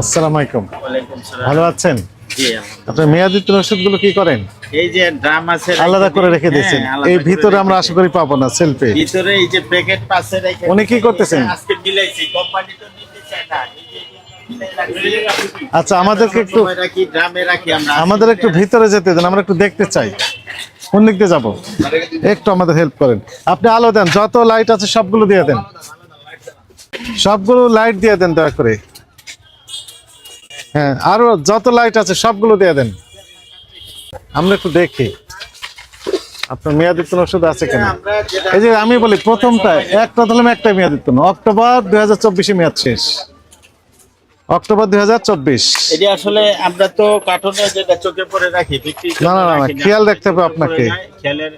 আসসালামু আলাইকুম। ভালো আছেন? আপনার মেয়াদি ওষুধগুলো কি করেন? এই যে ড্রাম আছে আলাদা করে রেখে দিয়েছেন। হ্যাঁ, এই ভিতরে আমরা আশা করি পাবো না সেলফে ভিতরে এই যে প্যাকেট পাশে রেখে উনি কি করতেছেন? আজকে মিলাইছি কোম্পানি তো নিতে চায় না নিজে মিলাই রাখছি। আচ্ছা আমাদেরকে একটু আমাদের একটু ভিতরে যেতে দেন আমরা একটু দেখতে চাই। কোন দিক দিয়ে যাব? একটু আমাদের হেল্প করেন। আপনি আলো দেন যত লাইট আছে সবগুলো দিয়ে দেন। সবগুলো লাইট দিয়ে দেন দয়া করে। হ্যাঁ আরও যত লাইট আছে সবগুলো দিয়ে দেন। আমরা একটু দেখি। আপনার মেয়াদিত্ব ওষুধ আছে কেন? এই যে আমি বলি প্রথমটা একটা ধরলাম একটা মেয়াদিত্ব অক্টোবর দুই হাজার চব্বিশে মেয়াদ শেষ। অক্টোবর দুই হাজার চব্বিশ। এটি আসলে আমরা তো কার্টুনে যেটা চোখে পড়ে রাখি না, না, না, না, খেয়াল রাখতে হবে আপনাকে। খেয়ালের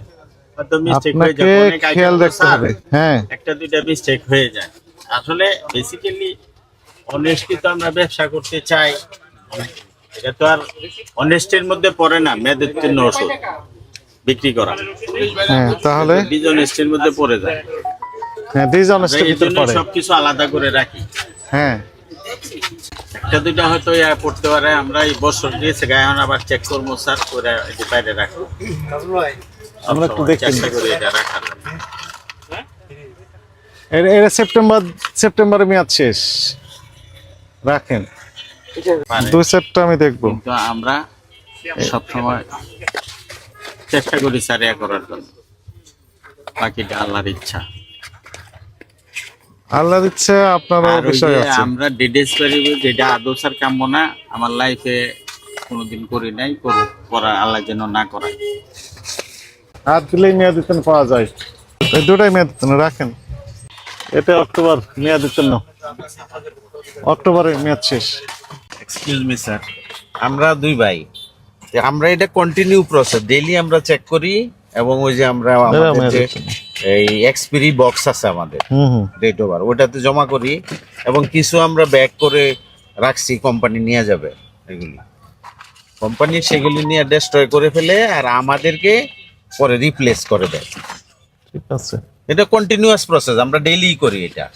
খেয়াল তো রাখতে হবে হ্যাঁ। একটা দুইটা মিস্টেক হয়ে যায়। আসলে বেসিক্যালি অনেস্টি তো আমরা ব্যবসা করতে চাই। এটা তো আর অনেস্টির মধ্যে পড়ে না মেয়াদোত্তীর্ণ ওষুধ বিক্রি করা। হ্যাঁ তাহলে? ডিজনেস্টির মধ্যে পড়ে যায়। হ্যাঁ ভিতর পড়ে। সবকিছু আলাদা করে রাখি। হ্যাঁ। একটা দুইটা হয়তো ইয়া পড়তে পারে আমরা এই বছর দিয়েছে গায়ে এখন আবার চেক করব স্যার করে এটি বাইরে রাখব। আমরা একটু সবসময় দেখে চেষ্টা করি এটা রাখার। জন্য। এর- এর সেপ্টেম্বর সেপ্টেম্বরে মেয়াদ শেষ। রাখেন। পারে। দুই সেটটা আমি দেখব। কিন্তু আমরা সবসময় চেষ্টা করি স্যার করার জন্য। বাকিটা আল্লাহর ইচ্ছা। আল্লাহ দিচ্ছে আপনারও বিষয় আছে। আমরা যেটা আদৌ স্যার কাম্য না আমার লাইফে কোনোদিন করি নাই করা আল্লাহ যেন না করায়। হাত দিলেই মেয়াদিত্ব পাওয়া যায়। দুটাই মেয়াদিত্ব রাখেন। এটা অক্টোবর মেয়াদিত্ব অক্টোবরে মেয়াদ শেষ। এক্সকিউজ মি স্যার আমরা দুই ভাই। আমরা এটা কন্টিনিউ প্রসেস ডেইলি আমরা চেক করি এবং ওই যে আমরা আমাদের যে এই এক্সপিরি বক্স আছে আমাদের। ডেট ওভার ওটাতে জমা করি এবং কিছু আমরা ব্যাক করে রাখছি। কোম্পানি নিয়ে যাবে এগুলি। কোম্পানি সেগুলি নিয়ে ডেস্ট্রয় করে ফেলে আর আমাদেরকে পরে রিপ্লেস করে দেয়। ঠিক আছে। এটা কন্টিনিউয়াস প্রসেস আমরা ডেইলি করি এটা।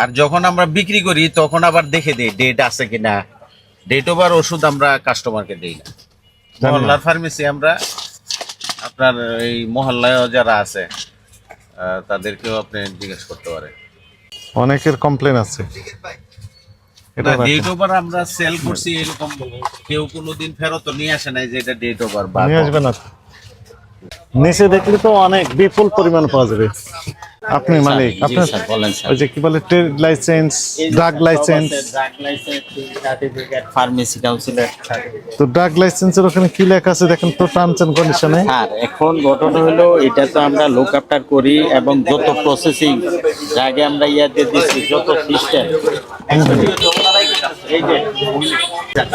আর যখন আমরা বিক্রি করি তখন আবার দেখে দিই ডেট আছে কিনা। ডেট ওভার ওষুধ আমরা কাস্টমারকে দিই না। মহল্লার ফার্মেসি আমরা আপনার এই মহল্লায় যারা আছে তাদেরকেও আপনি জিজ্ঞেস করতে পারেন। অনেকের কমপ্লেন আছে। এটা ডেট ওভার আমরা সেল করছি এরকম কেউ কোনোদিন ফেরত নিয়ে আসে নাই যে এটা ডেট ওভার বা নিয়ে আসবে না নিচে দেখলে তো অনেক বিপুল পরিমাণ পাওয়া যাবে। আপনি মালিক জি আপনার বলেন ওই যে কি বলে trade license drug license. License pharmacy কাউন্সিলের তো ড্রাগ লাইসেন্সের ওখানে কি লেখা আছে দেখেন তো টার্মস এন্ড কন্ডিশনে আর এখন ঘটনা হলো এটা তো আমরা লুক আপটার করি এবং যত প্রসেসিং যাকে আমরা ইয়াতে দিচ্ছি যত সিস্টেম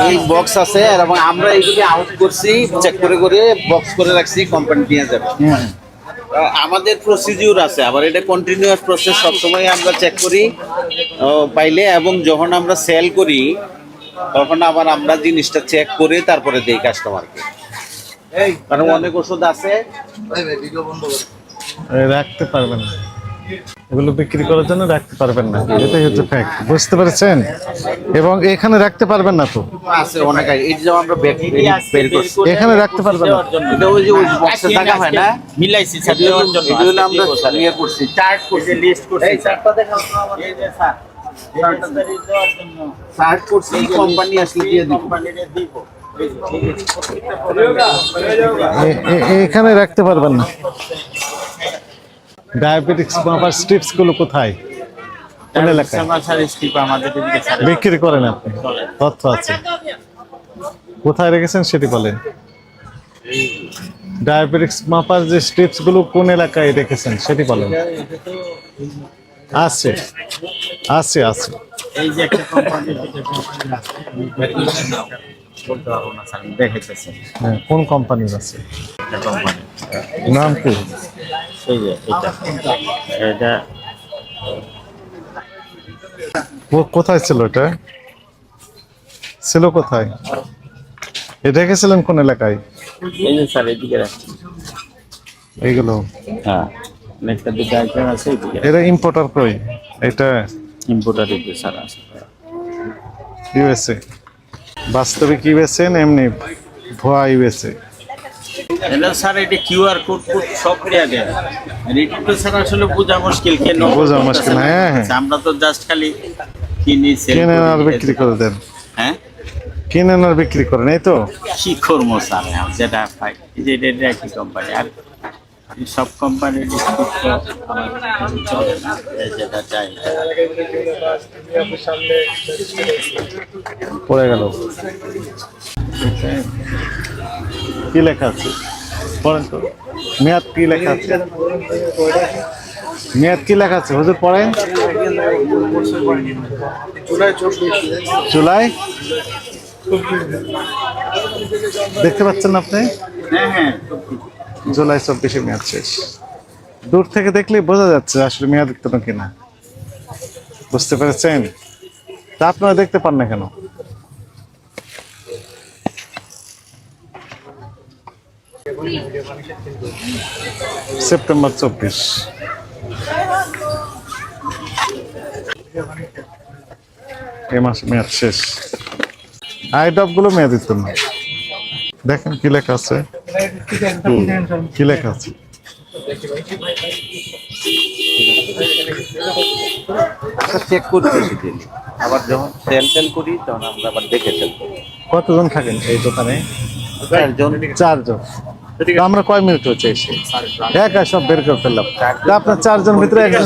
এই বক্স আছে এবং আমরা এগুলি আউট করছি চেক করে করে বক্স করে রাখছি কোম্পানি নিয়ে যাবে। আমাদের প্রসিডিউর আছে আবার এটা কন্টিনিউয়াস প্রসেস সবসময় আমরা চেক করি আহ, পাইলে এবং যখন আমরা সেল করি তখন আবার আমরা জিনিসটা চেক করে তারপরে দেই কাস্টমারকে কারণ অনেক ওষুধ আছে। রাখতে পারবেন না। এগুলো বিক্রি করার জন্য রাখতে পারবেন না। এটাই হচ্ছে ফ্যাক্ট বুঝতে পেরেছেন? এবং এখানে রাখতে পারবেন না তো? আছে অনেক আছে। এই যে আমরা বের বের করছি। এখানে রাখতে পারবেন না। এটা ওই যে ওই বক্সে থাকা হয় না? মিলাইছি স্যার দেওয়ার জন্য এগুলো আমরা নিয়ে করছি চার্ট করছি। লিস্ট করছি এই চার্টটা দেখাও এই যে স্যার চার্টটা দেওয়ার জন্য। চার্ট করছি কোম্পানি আসলে দিয়ে দিব। কোম্পানিরে এখানে রাখতে পারবেন না। ডায়াবেটিক্স মাপার স্ট্রিপসগুলো কোথায়? কোন এলাকায়? বিক্রি করেন আপনি? তথ্য আছে। কোথায় রেখেছেন সেটি বলেন। ডায়াবেটিক্স মাপার যে স্ট্রিপসগুলো কোন এলাকায় রেখেছেন সেটি বলেন। আছে। আছে আছে। এই যে একটা কোম্পানি হ্যাঁ, কোন কোম্পানির আছে? নাম কি? এই যে এটা। এটা ও- কোথায় ছিল এটা? ছিল কোথায়? এটা রেখেছিলেন কোন এলাকায়? এই যে স্যার এদিকে রাখছি। এইগুলো? হ্যাঁ একটা দুটো আইটেম আছে এটা ইম্পোর্টার কই? এটা? ইম্পোর্টার এদিকে স্যার আছে। ইউএসএ বাস্তবে কি বেছেন এমনি ভুয়া ইউএসএ এটা স্যার এটা কিউআর কোড কোড সব দেয়া। দেয় এটা তো স্যার আসলে বোঝা মুশকিল কেন বোঝা মুশকিল, হ্যাঁ, হ্যাঁ। আমরা তো জাস্ট খালি কিনি sell কিনেন আর বিক্রি করে দেন। হ্যাঁ? কিনেন আর বিক্রি করেন এই তো? কি করব স্যার? এখন যেটা পাই যে এটা একই কোম্পানি আর সব কোম্পানির যেটা চাই। পড়ে গেল। কি লেখা আছে? পড়েন তো। মেয়াদ কি লেখা আছে? মেয়াদ কি লেখা আছে? হুজুর পড়েন। জুলাই? দেখতে পাচ্ছেন আপনি? জুলাই চব্বিশে মেয়াদ শেষ। দূর থেকে দেখলে বোঝা যাচ্ছে আসলে মেয়াদ উত্তীর্ণ কিনা। বুঝতে পেরেছেন? তা আপনারা দেখতে পান না কেন? সেপ্টেম্বর চব্বিশ। এ মাস মেয়াদ শেষ। আইডবগুলো মেয়াদ না। দেখেন কি লেখা আছে? কি লেখা আছে? চেক করি বেসিক্যালি আবার যখন সেল টেল করি তখন আমরা আবার দেখে সেল কতজন থাকেন এই দোকানে? চারজন। চারজন। আমরা কয় মিনিট হচ্ছে এসে? একা সব বের করে ফেললাম। আপনার চারজন ভিতরে একজন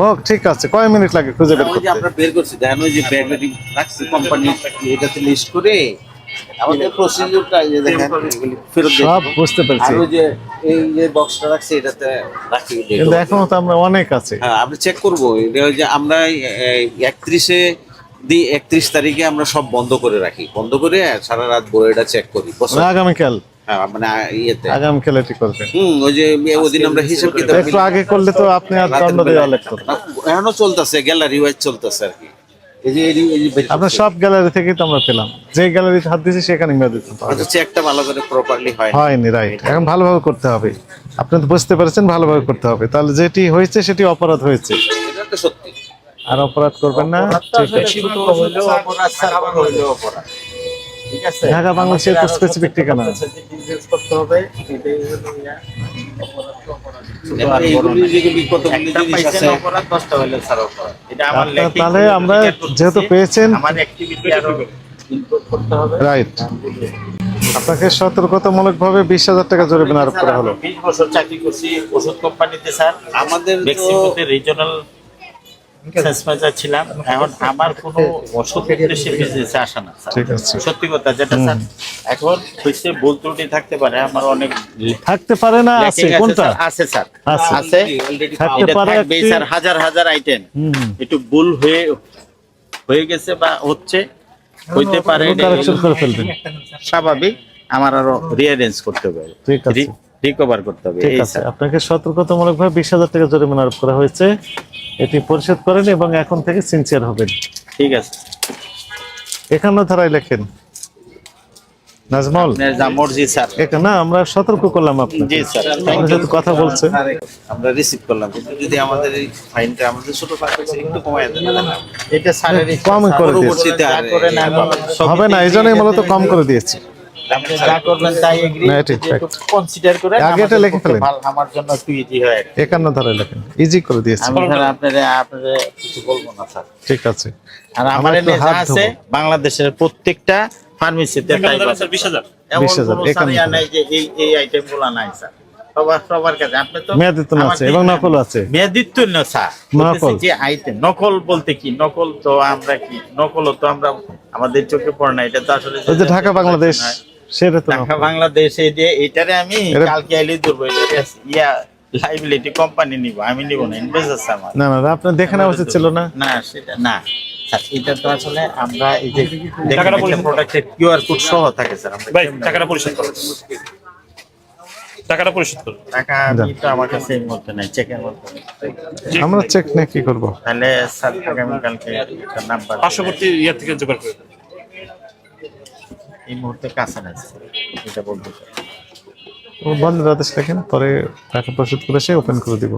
হোক ঠিক আছে কয় মিনিট লাগে খুঁজে বের করতে? আমরা বের করছি দেখেন ওই যে ব্যাটারি রাখছি কোম্পানি এটাতে লিস্ট করে আমাদের প্রসিডিউরটা যে দেখেন ফেরত সব দেবো। বুঝতে আর পেরেছি যে এই যে বক্সটা রাখছি এটাতে রাখি কিন্তু এখনও তো আমরা অনেক আছে। হ্যাঁ আমরা চেক করব। এটা ওই যে আমরা একত্রিশে দি একত্রিশ তারিখে আমরা সব বন্ধ করে রাখি। বন্ধ করে সারা রাত বলে এটা চেক করি আগামীকাল? মানে ইয়েতে। আগামীকাল এটি করবেন হুম ওই যে ওদিন আমরা হিসাব কিতাব একটু আগে করলে তো আপনি আর দণ্ড দেওয়া লাগতো। এখনও চলতেছে গ্যালারি ওয়াইজ চলতেছে আর কি। এই যে এই যে- এই যে বের আপনার করছি। সব গ্যালারি থেকেই তো আমরা পেলাম। যে গ্যালারিতে হাত দিয়েছি সেখানে মেয়াদ দিতে পারবে চেকটা ভালো করে প্রপারলি হয় না। হয়নি রাইট এখন ভালোভাবে করতে হবে। আপনি তো বুঝতে পারছেন ভালোভাবে করতে হবে। তাহলে যেটি হয়েছে সেটি অপরাধ হয়েছে। এটা তো সত্যি। আর অপরাধ করবেন না ঠিক আছে। ঠিক আছে? ঢাকা বাংলাদেশের স্পেসিফিক ঠিকানা। করতে হবে। এটাই হলো ইয়া। তাহলে আমরা যেহেতু পেয়েছেন রাইট আপনাকে সতর্কতামূলক ভাবে বিশ হাজার টাকা জরিমানা আরোপ করা হলো। বিশ বছর চাকরি করছি ওষুধ কোম্পানিতে স্যার। আমাদের রিজনাল এখন আমার কোনো উদ্দেশ্যে বিজনেসে আসা না ঠিক আছে। সত্যি কথা যেটা স্যার এখন ভুল ত্রুটি থাকতে পারে আমার অনেক থাকতে পারে না আছে কোনটা? আছে স্যার। আছে। আছে। থাকতে পারে স্যার হাজার হাজার আইটেম একটু ভুল হয়ে হয়ে গেছে বা হচ্ছে হইতে পারে এটা কারেকশন করে ফেলবেন স্বাভাবিক আমার আরও রিয়ারেঞ্জ করতে হবে। ঠিক আছে। রিকভার করতে হবে ঠিক আছে। আপনাকে সতর্কতামূলক ভাবে বিশ হাজার টাকা জরিমানা আরোপ করা হয়েছে। এটি পরিশোধ করেন এবং এখন থেকে সিনসিয়ার হবেন। ঠিক আছে। একান্ন ধারায় লেখেন নাজমল। স্যার। না আমরা সতর্ক করলাম আপনাকে। জি স্যার। আপনার সাথে কথা বলছে। আমরা রিসিভ করলাম। যদি আমাদের এই ফাইনটা আমাদের ছোট ফাইন একটু কমায় দেন। এটা স্যারের কম করে দিয়েছে। হবে না মূলত কম করে দিয়েছি। যা করবেন তাই এগ্রি না, এটা ঠিক। কনসিডার করে আগে এটা লিখে ফেলেন। আমার জন্য একটু ইজি হয় আর কি। লেখেন। ইজি করে দিয়েছি। আমি স্যার আপনারে আপনারে কিছু বলব না স্যার। ঠিক আছে। আর আমার এনে যা আছে বাংলাদেশের প্রত্যেকটা ফার্মেসিতে তাই স্যার বিশ হাজার। এমন 20,000, কোনো স্যার একান্ন করে। নাই যে এই নাই স্যার। সবার সবার কাছে। আপনি তো মেয়াদিত্ব আছে এবং নকল আছে। মেয়াদিত্ব না স্যার। নকল। বলতেছি যে আইটেম নকল বলতে কি? নকল তো আমরা কি? নকল তো আমরা আমাদের চোখে পড়ে না এটা তো আসলে ওই যে ঢাকা বাংলাদেশ সেটা তো ঢাকা নকল। যে এটারে আমি কালকে আইলে ধরবো এটারে ইয়া লাইবিলিটি কোম্পানি নিব আমি নিব না ইনভেস্টার আমার। না না না, আপনার দেখে উচিত ছিল না? না সেটা না। স্যার এটা তো আসলে আমরা এই যে দেখেন একটা প্রোডাক্টের কিউআর কোড সহ থাকে স্যার আমরা টাকাটা পরিশোধ করো। টাকাটা পরিশোধ করো। টাকা আমি তো আমার কাছে এই মুহূর্তে নাই চেকের মধ্যে আমরা চেক নিয়ে কি করব? তাহলে স্যার নাম্বার পার্শ্ববর্তী থেকে জোগাড় করে দেবো। এই মুহূর্তে কাছে স্যার এটা বলতে চাই। বন্ধ আদেশ লেখেন পরে টাকা পরিশোধ করে সে ওপেন করে দিব।